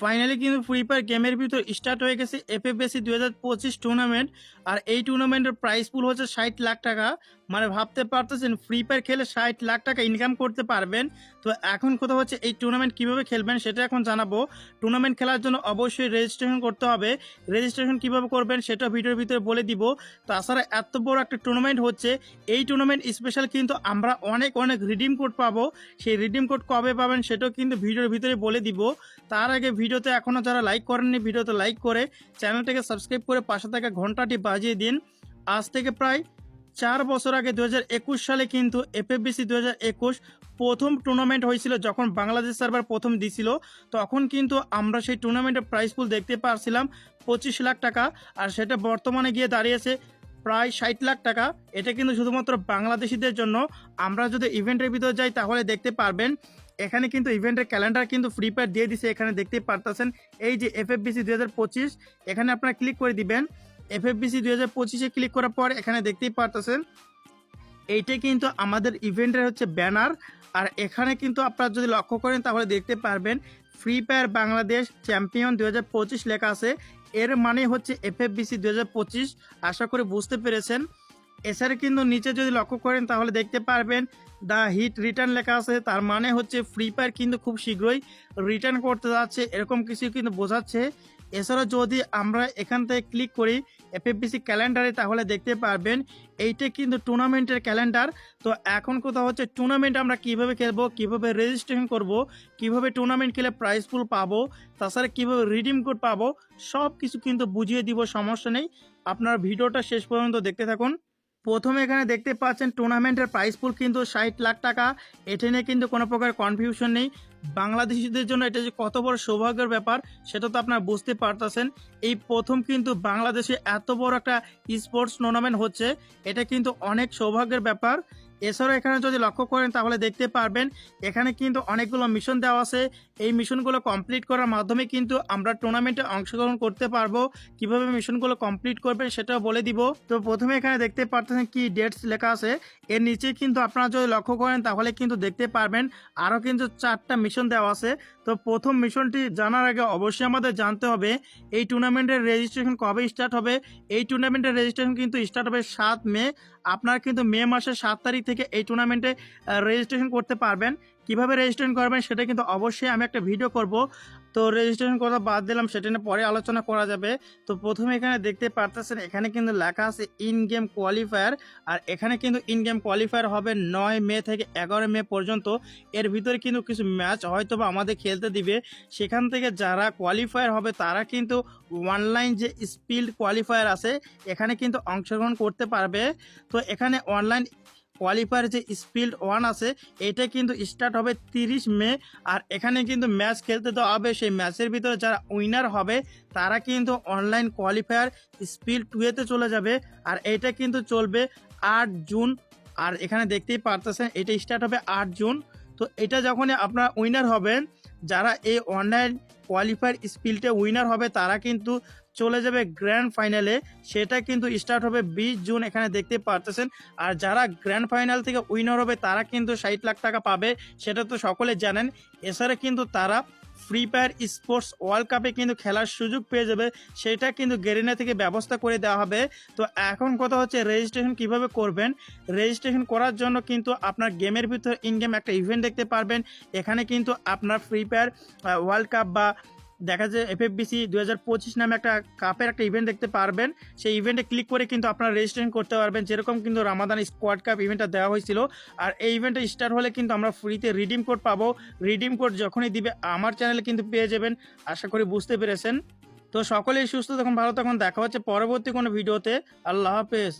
Finally কিন্তু free fire গেমের ভিতর স্টার্ট হয়ে গেছে এফএফএসি দুই হাজার পঁচিশ টুর্নামেন্ট আর এই টুর্নামেন্টের প্রাইস পুল হচ্ছে ষাট লাখ টাকা। মানে ভাবতে পারতেছেন ফ্রি ফায়ার খেলে ষাট লাখ টাকা ইনকাম করতে পারবেন। তো এখন কোথাও হচ্ছে এই টুর্নামেন্ট কীভাবে খেলবেন সেটা এখন জানাব। টুর্নামেন্ট খেলার জন্য অবশ্যই রেজিস্ট্রেশন করতে হবে। রেজিস্ট্রেশন কীভাবে করবেন সেটা ভিডিওর ভিতরে বলে দিব। তাছাড়া এত বড় একটা টুর্নামেন্ট হচ্ছে, এই টুর্নামেন্ট স্পেশাল কিন্তু আমরা অনেক অনেক রিডিম কোড পাবো। সেই রিডিম কোড কবে পাবেন সেটাও কিন্তু ভিডিওর ভিতরে বলে দিব। তার আগে ভিডিওতে এখনও যারা লাইক করেননি, ভিডিওতে লাইক করে চ্যানেলটাকে সাবস্ক্রাইব করে পাশে থাকা ঘন্টাটি বাজিয়ে দিন। আজ থেকে প্রায় চার বছর আগে দু হাজার একুশ সালে কিন্তু এফএফবিসি দু হাজার একুশ প্রথম টুর্নামেন্ট হয়েছিল, যখন বাংলাদেশ সার্ভার প্রথম দিছিল। তখন কিন্তু আমরা সেই টুর্নামেন্টের প্রাইস পুল দেখতে পারছিলাম, পঁচিশ লাখ টাকা। আর সেটা বর্তমানে গিয়ে দাঁড়িয়েছে প্রায় ষাট লাখ টাকা। এটা কিন্তু শুধুমাত্র বাংলাদেশিদের জন্য। আমরা যদি ইভেন্টের ভিতরে যাই, তাহলে দেখতে পারবেন এখানে কিন্তু ইভেন্টের ক্যালেন্ডার কিন্তু ফ্রি ফায়ার দিয়ে দিছে, এখানে দেখতে পারতেছেন। এই যে হাজার পঁচিশ, এখানে আপনারা ক্লিক করে দিবেন। এফ এফএফবিসি দুই হাজার পঁচিশে ক্লিক করার পর এখানে দেখতেই পারতেছেন। এইটা কিন্তু আমাদের ইভেন্টের হচ্ছে ব্যানার আর এখানে কিন্তু আপনারা যদি লক্ষ্য করেন, তাহলে দেখতে পারবেন ফ্রি ফায়ার বাংলাদেশ চ্যাম্পিয়ন দুই হাজার পঁচিশ লেখা আছে। এর মানে হচ্ছে এফ এফএফবিসি দুই হাজার পঁচিশ। আশা করি বুঝতে পেরেছেন। এছাড়া কিন্তু নিচে যদি লক্ষ্য করেন তাহলে দেখতে পারবেন দ্য হিট রিটার্ন লেখা আছে, তার মানে হচ্ছে ফ্রি ফায়ার কিন্তু খুব শীঘ্রই রিটার্ন করতে যাচ্ছে, এরকম কিছু কিন্তু বোঝাচ্ছে। এছাড়া যদি আমরা এখান থেকে ক্লিক করি এফএফবিসি ক্যালেন্ডারে, তাহলে দেখতে পারবেন এইটা কিন্তু টুর্নামেন্টের ক্যালেন্ডার। তো এখন কোথাও হচ্ছে টুর্নামেন্ট আমরা কীভাবে খেলব, কীভাবে রেজিস্ট্রেশন করব, কীভাবে টুর্নামেন্ট খেলে প্রাইজ পুল পাবো, তাছাড়া কীভাবে রিডিম কোড পাবো সব কিছু কিন্তু বুঝিয়ে দিব, সমস্যা নেই। আপনার ভিডিওটা শেষ পর্যন্ত দেখতে থাকুন। প্রথমে এখানে দেখতে পাচ্ছেন টুর্নামেন্টের প্রাইস পুল কিন্তু ষাট লাখ টাকা। এটা নিয়ে কিন্তু কোনো প্রকার কনফিউশন নেই। বাংলাদেশিদের জন্য এটা যে কত বড় সৌভাগ্যের ব্যাপার, সেটা তো আপনারা বুঝতে পারতেছেন। এই প্রথম কিন্তু বাংলাদেশে এত বড় একটা স্পোর্টস টুর্নামেন্ট হচ্ছে, এটা কিন্তু অনেক সৌভাগ্যের ব্যাপার। এছাড়াও এখানে যদি লক্ষ্য করেন, তাহলে দেখতে পারবেন এখানে কিন্তু অনেকগুলো মিশন দেওয়া আছে। এই মিশনগুলো কমপ্লিট করার মাধ্যমে কিন্তু আমরা টুর্নামেন্টে অংশগ্রহণ করতে পারব। কীভাবে মিশনগুলো কমপ্লিট করবেন সেটাও বলে দিব। তো প্রথমে এখানে দেখতে পারতেছেন কি ডেটস লেখা আছে। এর নিচে কিন্তু আপনারা যদি লক্ষ্য করেন, তাহলে কিন্তু দেখতে পারবেন আরও কিন্তু চারটা মিশন দেওয়া আছে। তো প্রথম মিশনটি জানার আগে অবশ্যই আমাদের জানতে হবে, এই টুর্নামেন্টের রেজিস্ট্রেশন কবে স্টার্ট হবে? এই টুর্নামেন্টের রেজিস্ট্রেশন কিন্তু স্টার্ট হবে সাত মে। আপনার কিন্তু মে মাসের সাত তারিখ থেকে এই টুর্নামেন্টে রেজিস্ট্রেশন করতে পারবেন। কীভাবে রেজিস্ট্রেশন করবেন সেটা কিন্তু অবশ্যই আমি একটা ভিডিও করব। তো রেজিস্ট্রেশন কথা বাদ দিলাম, সেটা নিয়ে পরে আলোচনা করা যাবে। তো প্রথমে এখানে দেখতে পারতেছেন, এখানে কিন্তু লেখা আছে ইন গেম কোয়ালিফায়ার আর এখানে কিন্তু ইন গেম কোয়ালিফায়ার হবে নয় মে থেকে এগারো মে পর্যন্ত। এর ভিতরে কিন্তু কিছু ম্যাচ হয়তো বা আমাদের খেলতে দিবে। সেখান থেকে যারা কোয়ালিফায়ার হবে, তারা কিন্তু অনলাইন যে স্পিল্ড কোয়ালিফায়ার আছে, এখানে কিন্তু অংশগ্রহণ করতে পারবে। তো এখানে অনলাইন কোয়ালিফায়ার যে স্পিল্ড ওয়ান আছে, এটা কিন্তু স্টার্ট হবে তিরিশ মে, আর এখানে কিন্তু ম্যাচ খেলতে তো হবে। সেই ম্যাচের ভিতরে যারা উইনার হবে, তারা কিন্তু অনলাইন কোয়ালিফায়ার স্পিল্ড টুয়েতে চলে যাবে, আর এটা কিন্তু চলবে আট জুন। আর এখানে দেখতেই পারতেছেন, এটা স্টার্ট হবে আট জুন। তো এটা যখনই আপনার উইনার হবেন, যারা এই অনলাইন কোয়ালিফায়ার স্পিলটে উইনার হবে, তারা কিন্তু চলে যাবে গ্র্যান্ড ফাইনালে সেটা কিন্তু স্টার্ট হবে বিশ জুন, এখানে দেখতে পারতেছেন। আর যারা গ্র্যান্ড ফাইনাল থেকে উইনার হবে, তারা কিন্তু ষাট লাখ টাকা পাবে, সেটা তো সকলে জানেন। এছাড়া কিন্তু তারা ফ্রি ফায়ার স্পোর্টস ওয়ার্ল্ড কাপে কিন্তু খেলার সুযোগ পেয়ে যাবে, সেটা কিন্তু গেরিনা থেকে ব্যবস্থা করে দেওয়া হবে। তো এখন কথা হচ্ছে রেজিস্ট্রেশন কীভাবে করবেন? রেজিস্ট্রেশন করার জন্য কিন্তু আপনার গেমের ভিতর ইন গেম একটা ইভেন্ট দেখতে পারবেন। এখানে কিন্তু আপনার ফ্রি ফায়ার ওয়ার্ল্ড কাপ বা দেখা যায় এফএফবিসি দু হাজার পঁচিশ নামে একটা কাপের একটা ইভেন্ট দেখতে পারবেন। সেই ইভেন্টে ক্লিক করে কিন্তু আপনারা রেজিস্ট্রেশন করতে পারবেন। যেরকম কিন্তু রামাদান স্কোয়াড কাপ ইভেন্টটা দেওয়া হয়েছিল। আর এই ইভেন্টটা স্টার্ট হলে কিন্তু আমরা ফ্রিতে রিডিম কোড পাবো। রিডিম কোড যখনই দিবে আমার চ্যানেলে কিন্তু পেয়ে যাবেন। আশা করি বুঝতে পেরেছেন। তো সকলেই সুস্থ তখন ভালো তখন দেখা হচ্ছে পরবর্তী কোনো ভিডিওতে আল্লাহ হাফেজ।